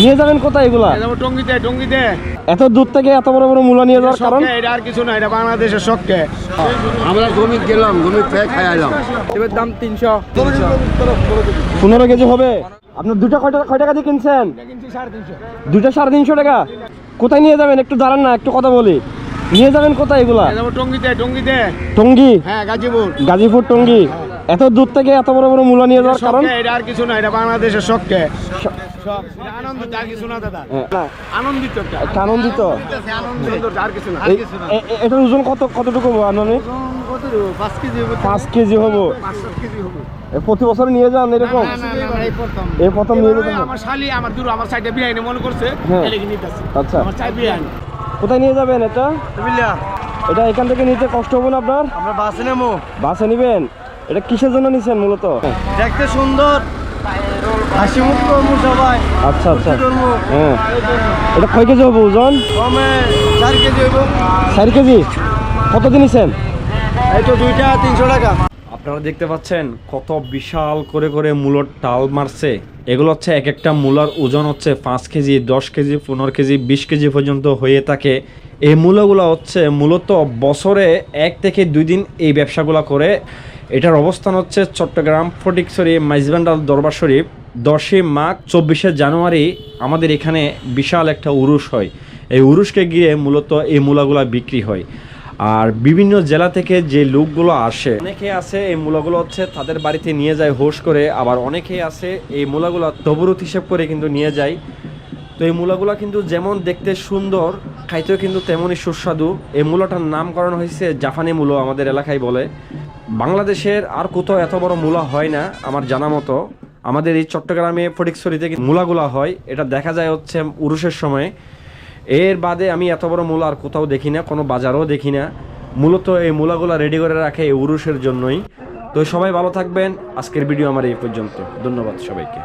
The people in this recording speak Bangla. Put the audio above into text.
নিয়ে যাবেন কোথায় এগুলা? যাব টঙ্গিতে টঙ্গিতে। এত দূর থেকে এত বড় বড় মূলা নিয়ে যাওয়ার কারণ? এটা আর কিছু না এটা বাংলাদেশের শখকে। আমরা জমি গেলাম জমি খেয়ে খাই আইলাম। এবার দাম তিনশো। পনেরো কেজি হবে। আপনার দুটা কয় টাকা কয় টাকা দিয়ে কিনছেন? দুটা সাড়ে তিনশো। টাকা। কোথায় নিয়ে যাবেন? একটু দাঁড়ান না একটু কথা বলি। নিয়ে যাবেন কোথায় এগুলা? যাব টঙ্গিতে টঙ্গিতে। টঙ্গি? হ্যাঁ গাজীপুর। গাজীপুর টঙ্গি। এত দূর থেকে এত বড় বড় মূলা নিয়ে যাওয়ার কারণ? এটা আর কিছু না এটা বাংলাদেশের শখকে। আনন্দিত এটার ওজন কত কতটুকু পাঁচ কেজি হব প্রতি বছর নিয়ে যান এরকম? এই প্রথম। নিয়ে যেতে আমার শালি আমার দূর আমার সাইডে মনে করছে হ্যাঁ। আচ্ছা। আমার চাই বিয়ে কোথায় নিয়ে যাবেন এটা? এটা এখান থেকে নিতে কষ্ট হবে না আপনার? আমরা বাসে নেব বাসে নিবেন? এটা কিসের জন্য নিছেন মূলত? দেখতে সুন্দর। হাসি মুখ করব সবাই। আচ্ছা আচ্ছা। হ্যাঁ। এটা কয় কেজি হবে ওজন? চার কেজি হইব। চার কেজি? কত দিন এই তো দুইটা তিনশো টাকা। আপনারা দেখতে পাচ্ছেন কত বিশাল করে করে মূলর টাল মারছে। এগুলো হচ্ছে এক একটা মূলার ওজন হচ্ছে পাঁচ কেজি দশ কেজি পনেরো কেজি বিশ কেজি পর্যন্ত হয়ে থাকে। এই মূলগুলো হচ্ছে মূলত বছরে এক থেকে দুই দিন এই ব্যবসাগুলো করে। এটার অবস্থান হচ্ছে চট্টগ্রাম ফটিকছড়ি মাইজবান্ডাল দরবার শরীফ, দশই মাঘ, চব্বিশে জানুয়ারি আমাদের এখানে বিশাল একটা উরুষ হয়। এই উরুষকে গিয়ে মূলত এই মূলাগুলা বিক্রি হয়। আর বিভিন্ন জেলা থেকে যে লোকগুলো আসে, অনেকে আছে এই মূলাগুলো হচ্ছে তাদের বাড়িতে নিয়ে যায় হোস করে, আবার অনেকেই আছে এই মূলাগুলো তবরুত হিসেব করে কিন্তু নিয়ে যায়। তো এই মূলাগুলো কিন্তু যেমন দেখতে সুন্দর খাইতেও কিন্তু তেমনই সুস্বাদু। এই মূলাটার নামকরণ হয়েছে জাপানি মূলো, আমাদের এলাকায় বলে। বাংলাদেশের আর কোথাও এত বড় মূলা হয় না, আমার জানা মতো। আমাদের এই চট্টগ্রামে ফটিকছড়িতে মূলাগুলা হয়। এটা দেখা যায় হচ্ছে উরুষের সময়। এর বাদে আমি এত বড় মূলা আর কোথাও দেখি না, কোনো বাজারও দেখি না। মূলত এই মূলাগুলা রেডি করে রাখে এই উরুষের জন্যই। তো সবাই ভালো থাকবেন। আজকের ভিডিও আমার এই পর্যন্ত। ধন্যবাদ সবাইকে।